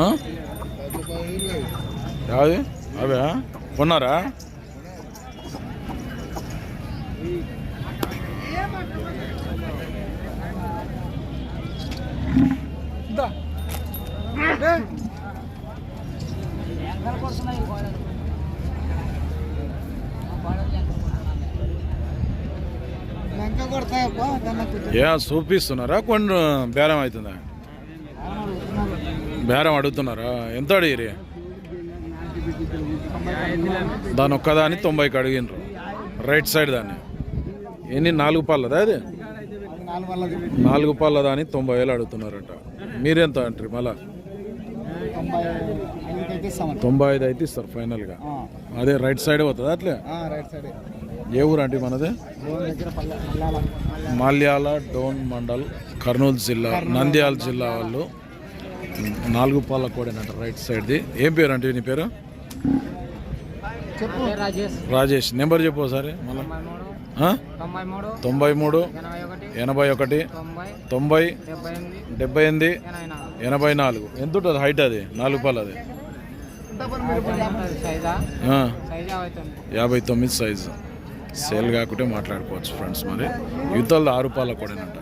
ఆ? యాది? అవే కొన్నారా? ఏ? చూపిస్తున్నారా? కొన్ని బేరం అవుతుందా? బేరం అడుగుతున్నారా? ఎంత అడిగిరి? దాని ఒక్కదాని తొంభైకి అడిగినరు రైట్ సైడ్ దాన్ని. ఎన్ని? నాలుగు పళ్ళదా అది నాలుగు పళ్ళ దాని తొంభై వేలు అడుగుతున్నారట. మీరెంత అంటారు మళ్ళా? తొంభై ఐదు అయితే ఇస్తారు ఫైనల్గా. అదే రైట్ సైడ్ పోతుంది అట్లే? ఏ ఊరు అంటే మనది? మాల్యాల డోన్ మండల్ కర్నూలు జిల్లా నంద్యాల జిల్లా వాళ్ళు నాలుగు పాల కోడేనంట రైట్ సైడ్ది ఏం పేరు అంటే నీ పేరు? చెప్పు. రాజేష్. రాజేష్. నెంబర్ చెప్పు ఒకసారి. మళ్ళీ. ఆ? తొంభై మూడు ఎనభై ఒకటి తొంభై డెబ్బై ఎనిమిది ఎనభై నాలుగు. ఎంత ఉంటుంది హైట్ అది నాలుగు పాలు అది సైజా? ఆ, సైజా అవుతుంది యాభై తొమ్మిది సైజు. సేల్ కాకుంటే మాట్లాడుకోవచ్చు ఫ్రెండ్స్ మరి. యుద్ధాలు ఆరు పాల కోడేనంట